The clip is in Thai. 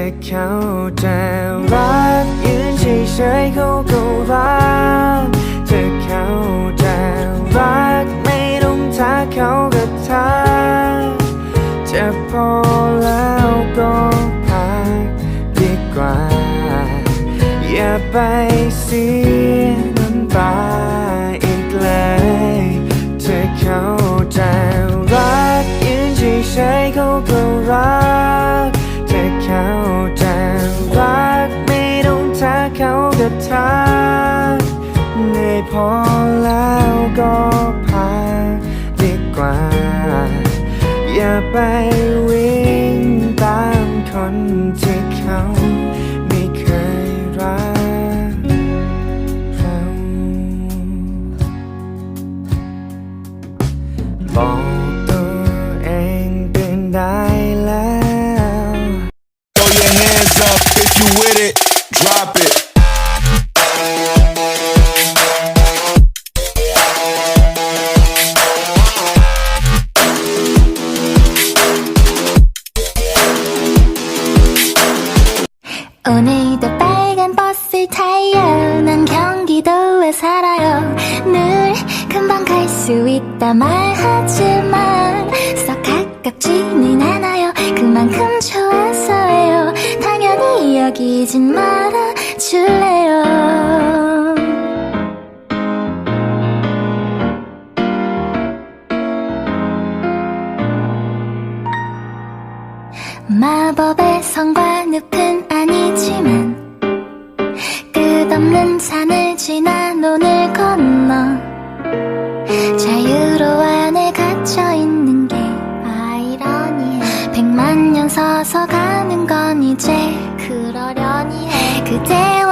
อเขาจะรักยืนเฉยๆเขาก็รักเธอเขาจะรักไม่ต้องทักเขาก็ทักจะพอแล้วก็พักดีกว่า อย่าไปเสีย กเขาก็ทักเหนื่อยพอแล้วก็พักดีกว่า อย่าไปวิ่งตามคนที่เขาไม่เคยรักเราบอกตัวเองเป็นได้แล้ว Throw your hands up if you with it. Drop it. 오늘도 빨간 버스 타요. 난 경기도에 살아요. 늘 금방 갈 수 있다 말하지만 썩 가깝지는 않아요. 그만큼 좋아서예요. 당연히 여기진 말아 줄래요. 마법의 성과 늪은 나 오늘 건너 자유로 안에 갇혀 있는 게 아이러니해. 백만 년 서서 가는 건 이제 그러려니 해. 그대